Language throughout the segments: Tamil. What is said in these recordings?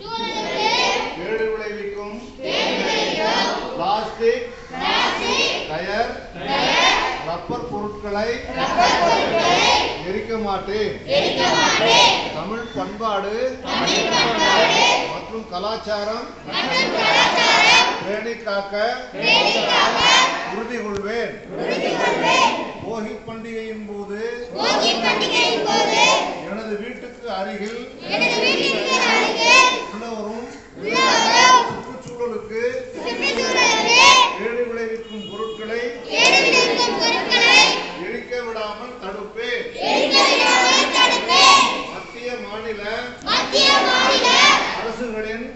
கேடு விளைவிக்கும். பிளாஸ்டிக் டயர் ரப்பர் பொருட்களை எரிக்க மாட்டேன். தமிழ் பண்பாடு மற்றும் கலாச்சாரம் பேணி காக்க உறுதி கொள்வேன் போகி பண்டிகையின் போது எனது வீட்டுக்கு அருகில் சுற்றுச்சூழலுக்கு கேடு விளைவிக்கும் பொருட்களை எரிக்க விடாமல் தடுப்பேன் மத்திய மாநில அரசுகளின்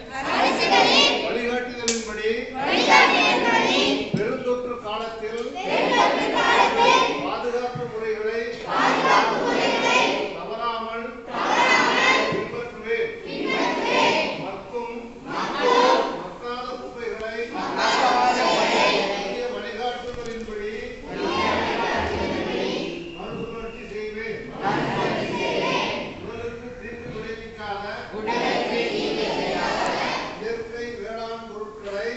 இயற்கை வேளாண் பொருட்களை